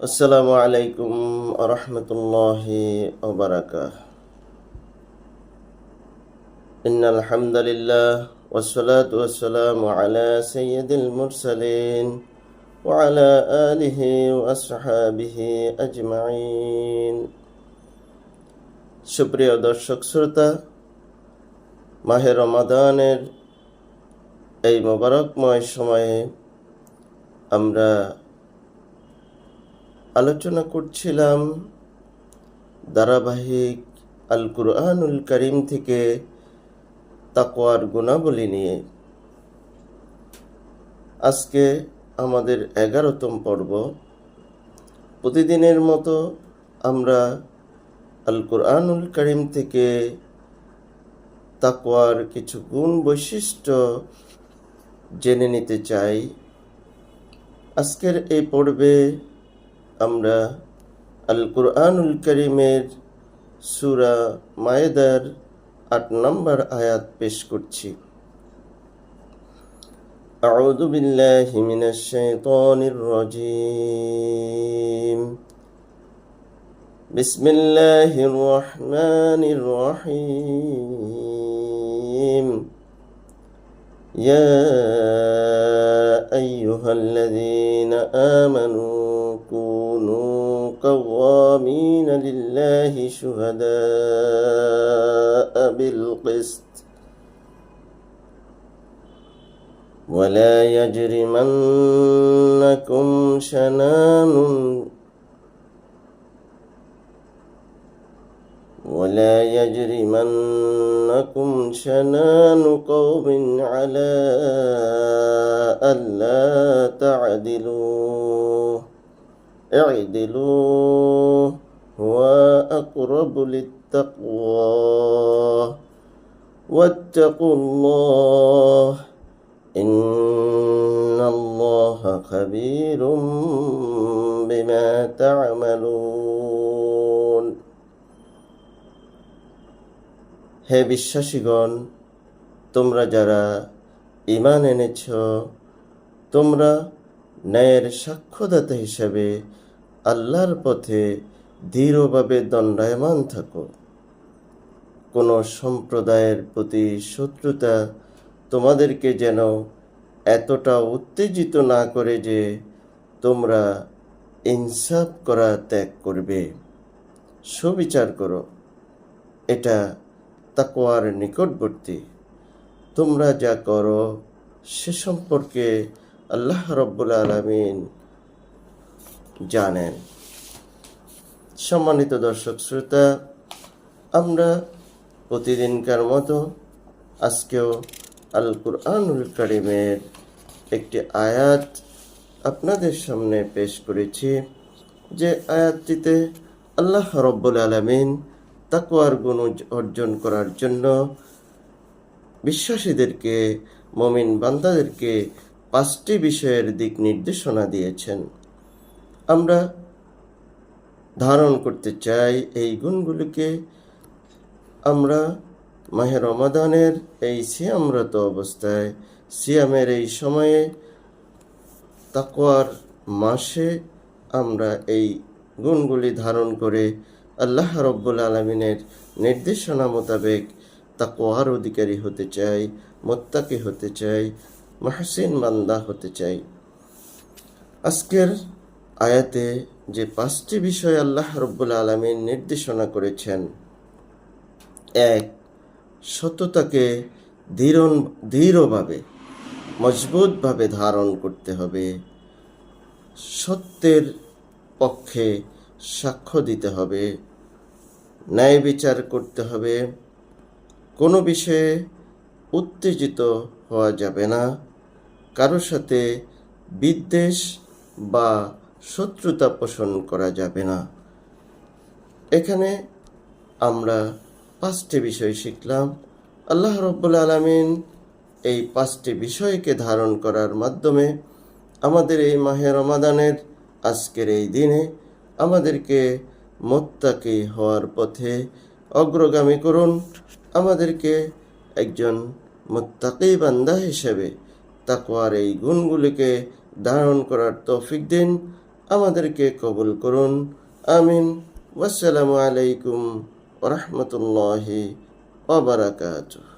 السلام عليكم ورحمة الله وبركاته إن الحمد لله والصلاة والسلام على سيد المرسلين وعلى آله وأصحابه أجمعين সুপ্রিয় দর্শক শ্রোতা মাহে রমাদানের এই মোবারকময় সময়ে আমরা আলোচনা করছিলাম ধারাবাহিক আল কুরআনুল করিম থেকে তাকওয়ার গুণাবলী নিয়ে। আজকে আমাদের এগারোতম পর্ব। প্রতিদিনের মতো আমরা আল কুরআনুল করিম থেকে তাকওয়ার কিছু গুণ বৈশিষ্ট্য জেনে নিতে চাই। আজকের এই পর্বে আমরা আল কুরআনুল করিমের সুরা মায়েদার আট নম্বর আয়াত পেশ করছি أعوذ بالله من الشيطان الرجيم بسم الله الرحمن الرحيم يا أيها الذين آمنوا كونوا قوامين لله شهداء بالقسط. ولا يجرمنكم شنان. ولا يجرمنكم شنان قوم على ألا تعدلوا. اعدلوا هو أقرب للتقوى واتقوا الله إن الله خبير بما تعملون হে বিশ্বাসীগণ তোমরা যারা ইমান এনেছ তোমরা ন্যায়ের সাক্ষ্যদাতা হিসাবে আল্লাহর পথে দৃঢ়ভাবে দণ্ডায়মান থাকো। কোনো সম্প্রদায়ের প্রতি শত্রুতা তোমাদেরকে যেন এতটা উত্তেজিত না করে যে তোমরা ইনসাফ করা ত্যাগ করবে। সুবিচার করো। এটা তাকোয়ার নিকটবর্তী। তোমরা যা করো সে সম্পর্কে আল্লাহ রব্বুল আলমিন জানেন। সম্মানিত দর্শক শ্রোতা, আমরা প্রতিদিনকার মতো আজকেও আল কুরআনুল করিমের একটি আয়াত আপনাদের সামনে পেশ করেছি। যে আয়াতটিতে আল্লাহ রব্বুল আলমিন তাকুয়ার গুণ অর্জন করার জন্য বিশ্বাসীদেরকে, মমিন বান্দাদেরকে পাঁচটি বিষয়ের দিক নির্দেশনা দিয়েছেন। আমরা ধারণ করতে চাই এই গুণগুলিকে। আমরা মাহে রমাদানের এই সিয়ামরত অবস্থায়, সিয়ামের এই সময়ে তাকোয়ার মাসে আমরা এই গুণগুলি ধারণ করে আল্লাহ রব্বুল আলমিনের নির্দেশনা মোতাবেক তাকোয়ার অধিকারী হতে চাই, মোত্তাকি হতে চাই, মাহসিন বান্দা হতে চাই। আজকের আয়াতে যে পাঁচটি বিষয় আল্লাহ রব্বুল আলমিন নির্দেশনা করেছেন। এক, সততাকে দৃঢ় দৃঢ়ভাবে মজবুতভাবে ধারণ করতে হবে। সত্যের পক্ষে সাক্ষ্য দিতে হবে। ন্যায় বিচার করতে হবে। কোনো বিষয়ে উত্তেজিত হওয়া যাবে না। কারোর সাথে বিদ্বেষ বা শত্রুতা পোষণ করা যাবে না। এখানে আমরা পাঁচটি বিষয় শিখলাম। আল্লাহ রব্বুল আলমিন এই পাঁচটি বিষয়কে ধারণ করার মাধ্যমে আমাদের এই মাহে রমাদানের আজকের এই দিনে আমাদেরকে মোত্তাকি হওয়ার পথে অগ্রগামী করুন। আমাদেরকে একজন মোত্তাকি বান্দা হিসেবে তাকওয়ার এই গুণগুলিকে ধারণ করার তৌফিক দিন। আমাদেরকে কবুল করুন। আমিন। ওয়াসালামু আলাইকুম ওরহমতুল্লাহি ওবরাকাতুহ